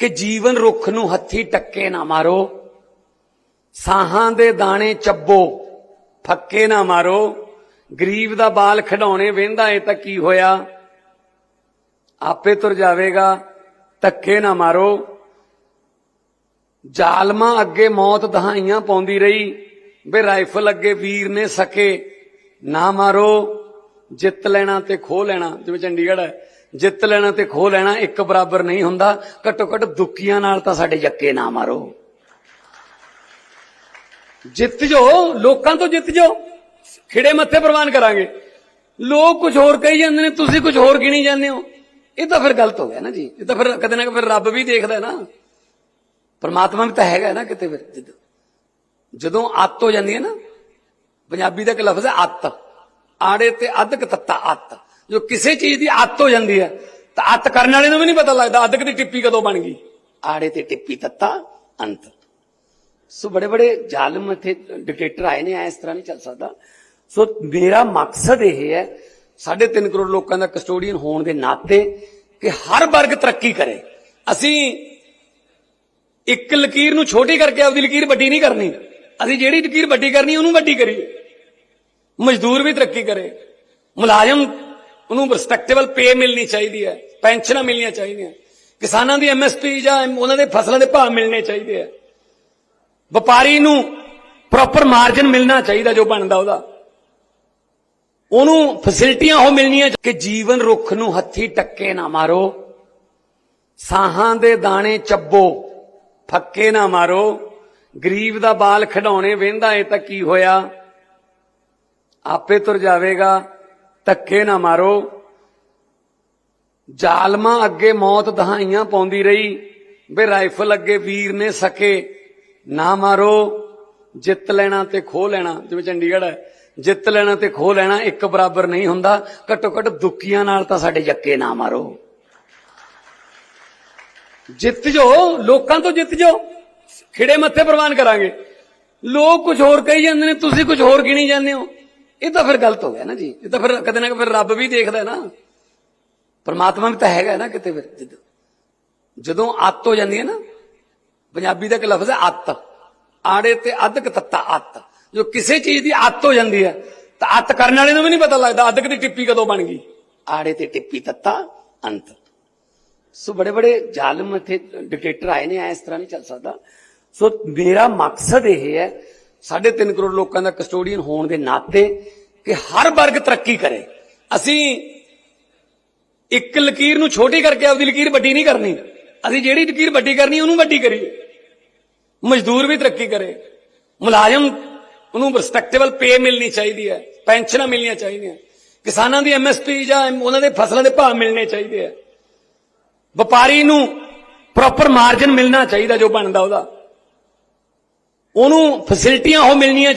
ਕਿ ਜੀਵਨ ਰੁੱਖ ਨੂੰ ਹੱਥੀ ਟੱਕੇ ਨਾ ਮਾਰੋ, ਸਾਹਾਂ ਦੇ ਦਾਣੇ ਚੱਬੋ, ਫੱਕੇ ਨਾ ਮਾਰੋ। ਗਰੀਬ ਦਾ ਬਾਲ ਖਡਾਉਣੇ ਵੇਂਦਾ ਏ ਤਾਂ ਕੀ ਹੋਇਆ? ਆਪੇ ਤੁਰ ਜਾਵੇਗਾ, ਧੱਕੇ ਨਾ ਮਾਰੋ। ਜ਼ਾਲਮਾਂ ਅੱਗੇ ਮੌਤ ਦਹਾਈਆਂ ਪਾਉਂਦੀ ਰਹੀ, ਵੇ ਰਾਈਫਲ ਅੱਗੇ ਵੀਰ ਨੇ ਸਕੇ, ਨਾ ਮਾਰੋ। ਜਿੱਤ ਲੈਣਾ ਤੇ ਖੋ ਲੈਣਾ, ਜਿਵੇਂ ਚੰਡੀਗੜ੍ਹ ਹੈ। ਜਿੱਤ ਲੈਣਾ ਤੇ ਖੋ ਲੈਣਾ ਇੱਕ ਬਰਾਬਰ ਨਹੀਂ ਹੁੰਦਾ। ਘੱਟੋ ਘੱਟ ਦੁੱਖੀਆਂ ਨਾਲ ਤਾਂ ਸਾਡੇ ਜੱਕੇ ਨਾ ਮਾਰੋ। ਜਿੱਤ ਜੋ, ਲੋਕਾਂ ਤੋਂ ਜਿੱਤ ਜੋ, ਖਿੜੇ ਮੱਥੇ ਪ੍ਰਵਾਨ ਕਰਾਂਗੇ। ਲੋਕ ਕੁਝ ਹੋਰ ਕਹੀ ਜਾਂਦੇ ਨੇ, ਤੁਸੀਂ ਕੁਝ ਹੋਰ ਗਿਣੀ ਜਾਂਦੇ ਹੋ। ਇਹ ਤਾਂ ਫਿਰ ਗਲਤ ਹੋ ਗਿਆ ਨਾ ਜੀ। ਇਹ ਤਾਂ ਫਿਰ ਕਦੇ ਨਾ ਕਦੇ ਫਿਰ ਰੱਬ ਵੀ ਦੇਖਦਾ ਨਾ। ਪਰਮਾਤਮਾ ਵੀ ਤਾਂ ਹੈਗਾ ਨਾ ਕਿਤੇ ਫਿਰ। ਜਦੋਂ ਜਦੋਂ ਅੱਤ ਹੋ ਜਾਂਦੀ ਹੈ ਨਾ, ਪੰਜਾਬੀ ਦਾ ਇੱਕ ਲਫ਼ਜ਼ ਹੈ ਅੱਤ। ਆੜੇ ਤੇ ਅੱਧਕ ਤੱਤਾ ਅੱਤ। ਜੋ ਕਿਸੇ ਚੀਜ਼ ਦੀ ਅੱਤ ਹੋ ਜਾਂਦੀ ਹੈ, ਤਾਂ ਅੱਤ ਕਰਨ ਵਾਲੇ ਨੂੰ ਵੀ ਨਹੀਂ ਪਤਾ ਲੱਗਦਾ ਅੱਧਕ ਦੀ ਟਿੱਪੀ ਕਦੋਂ ਬਣ ਗਈ। ਆੜੇ ਤੇ ਟਿੱਪੀ ਤੱਤਾ ਅੰਤ। ਸੋ ਬੜੇ ਬੜੇ ਜ਼ਾਲਮ ਇੱਥੇ ਡਿਕਟੇਟਰ ਆਏ ਨੇ, ਐ ਇਸ ਤਰ੍ਹਾਂ ਨਹੀਂ ਚੱਲ ਸਕਦਾ। ਸੋ ਮੇਰਾ ਮਕਸਦ ਇਹ ਹੈ 3.5 ਕਰੋੜ ਲੋਕਾਂ ਦਾ ਕਸਟੋਡੀਅਨ ਹੋਣ ਦੇ ਨਾਤੇ ਕਿ ਹਰ ਵਰਗ ਤਰੱਕੀ ਕਰੇ। ਅਸੀਂ ਇੱਕ ਲਕੀਰ ਨੂੰ ਛੋਟੀ ਕਰਕੇ ਆਪਦੀ ਲਕੀਰ ਵੱਡੀ ਨਹੀਂ ਕਰਨੀ। ਅਸੀਂ ਜਿਹੜੀ ਲਕੀਰ ਵੱਡੀ ਕਰਨੀ, ਉਹਨੂੰ ਵੱਡੀ ਕਰੀਏ। ਮਜ਼ਦੂਰ ਵੀ ਤਰੱਕੀ ਕਰੇ। ਮੁਲਾਜ਼ਮ ਉਹਨੂੰ ਰਿਸਪੈਕਟੇਬਲ ਪੇ ਮਿਲਣੀ ਚਾਹੀਦੀ ਹੈ, ਪੈਨਸ਼ਨਾਂ ਮਿਲਣੀਆਂ ਚਾਹੀਦੀਆਂ। ਕਿਸਾਨਾਂ ਦੀ ਐਮਐਸਪੀ ਜਾਂ ਉਹਨਾਂ ਦੇ ਫਸਲਾਂ ਦੇ ਭਾਅ ਮਿਲਣੇ ਚਾਹੀਦੇ ਆ। ਵਪਾਰੀ ਨੂੰ ਪ੍ਰੋਪਰ ਮਾਰਜਨ ਮਿਲਣਾ ਚਾਹੀਦਾ ਜੋ ਬਣਦਾ ਉਹਦਾ। ਉਹਨੂੰ ਫੈਸਿਲਿਟੀਆਂ ਉਹ ਮਿਲਣੀਆਂ ਕਿ ਜੀਵਨ ਰੁੱਖ ਨੂੰ ਹੱਥੀ ਟੱਕੇ ਨਾ ਮਾਰੋ, ਸਾਹਾਂ ਦੇ ਦਾਣੇ ਚੱਬੋ, ਫੱਕੇ ਨਾ ਮਾਰੋ। ਗਰੀਬ ਦਾ ਬਾਲ ਖਡਾਉਣੇ ਵੇਂਦਾ ਏ ਤਾਂ ਕੀ ਹੋਇਆ? ਆਪੇ ਤੁਰ ਜਾਵੇਗਾ। ਧੱਕੇ ਨਾ ਮਾਰੋ। ਜ਼ਾਲਮਾਂ ਅੱਗੇ ਮੌਤ ਦਹਾਈਆਂ ਪਾਉਂਦੀ ਰਹੀ। ਵੇ ਰਾਈਫਲ ਅੱਗੇ ਵੀਰ ਨੇ ਸਕੇ। ਨਾ ਮਾਰੋ। ਜਿੱਤ ਲੈਣਾ ਤੇ ਖੋ ਲੈਣਾ। ਜਿਵੇਂ ਚੰਡੀਗੜ੍ਹ ਹੈ। ਜਿੱਤ ਲੈਣਾ ਤੇ ਖੋ ਲੈਣਾ ਇੱਕ ਬਰਾਬਰ ਨਹੀਂ ਹੁੰਦਾ। ਘੱਟੋ ਘੱਟ ਦੁੱਕੀਆਂ ਨਾਲ ਤਾਂ ਸਾਡੇ ਜੱਕੇ ਨਾ ਮਾਰੋ। ਜਿੱਤ ਜੋ, ਲੋਕਾਂ ਤੋਂ ਜਿੱਤ ਜੋ। ਖਿੜੇ ਮੱਥੇ ਪ੍ਰਵਾਨ ਕਰਾਂਗੇ। ਲੋਕ ਕੁਝ ਹੋਰ ਕਹੀ ਜਾਂਦੇ ਨੇ, ਤੁਸੀਂ ਕੁਝ ਹੋਰ ਗਿਣੀ ਜਾਂਦੇ ਹੋ। ਇਹ ਤਾਂ ਫਿਰ ਗਲਤ ਹੋ ਗਿਆ ਨਾ ਜੀ। ਇਹ ਤਾਂ ਫਿਰ ਕਦੇ ਨਾ ਫਿਰ ਰੱਬ ਵੀ ਦੇਖਦਾ ਨਾ। ਪਰਮਾਤਮਾ ਵੀ ਤਾਂ ਹੈਗਾ ਨਾ ਕਿਤੇ ਫਿਰ। ਜਦੋਂ ਜਦੋਂ ਹੋ ਜਾਂਦੀ ਹੈ ਨਾ, ਪੰਜਾਬੀ ਦਾ ਇੱਕ ਲਫ਼ਜ਼ ਹੈ ਅੱਤ। ਆੜੇ ਤੇ ਅੱਧਕ ਤੱਤਾ ਅੱਤ। ਜੋ ਕਿਸੇ ਚੀਜ਼ ਦੀ ਅੱਤ ਹੋ ਜਾਂਦੀ ਹੈ, ਤਾਂ ਅੱਤ ਕਰਨ ਵਾਲੇ ਨੂੰ ਵੀ ਨਹੀਂ ਪਤਾ ਲੱਗਦਾ ਅੱਧਕ ਦੀ ਟਿੱਪੀ ਕਦੋਂ ਬਣ ਗਈ। ਆੜੇ ਤੇ ਟਿੱਪੀ ਤੱਤਾ ਅੰਤ। ਸੋ ਬੜੇ ਬੜੇ ਜ਼ਾਲਮ ਇੱਥੇ ਡਿਕਟੇਟਰ ਆਏ ਨੇ, ਐ ਇਸ ਤਰ੍ਹਾਂ ਨਹੀਂ ਚੱਲ ਸਕਦਾ। ਸੋ ਮੇਰਾ ਮਕਸਦ ਇਹ ਹੈ 3.5 ਕਰੋੜ ਲੋਕਾਂ ਦਾ ਕਸਟੋਡੀਅਨ ਹੋਣ ਦੇ ਨਾਤੇ ਕਿ ਹਰ ਵਰਗ ਤਰੱਕੀ ਕਰੇ। ਅਸੀਂ ਇੱਕ ਲਕੀਰ ਨੂੰ ਛੋਟੀ ਕਰਕੇ ਆਪਦੀ ਲਕੀਰ ਵੱਡੀ ਨਹੀਂ ਕਰਨੀ। ਅਸੀਂ ਜਿਹੜੀ ਲਕੀਰ ਵੱਡੀ ਕਰਨੀ, ਉਹਨੂੰ ਵੱਡੀ ਕਰੀਏ। ਮਜ਼ਦੂਰ ਵੀ ਤਰੱਕੀ ਕਰੇ। ਮੁਲਾਜ਼ਮ ਉਹਨੂੰ ਰਿਸਪੈਕਟੇਬਲ ਪੇ ਮਿਲਣੀ ਚਾਹੀਦੀ ਹੈ, ਪੈਨਸ਼ਨਾਂ ਮਿਲਣੀਆਂ ਚਾਹੀਦੀਆਂ। ਕਿਸਾਨਾਂ ਦੀ ਐਮਐਸਪੀ ਜਾਂ ਉਹਨਾਂ ਦੇ ਫਸਲਾਂ ਦੇ ਭਾਅ ਮਿਲਣੇ ਚਾਹੀਦੇ ਆ ਵਪਾਰੀ ਨੂੰ ਪ੍ਰੋਪਰ ਮਾਰਜਨ ਮਿਲਣਾ ਚਾਹੀਦਾ ਜੋ ਬਣਦਾ ਉਹਦਾ। ਉਹਨੂੰ ਫੈਸਿਲਿਟੀਆਂ ਉਹ ਮਿਲਣੀਆਂ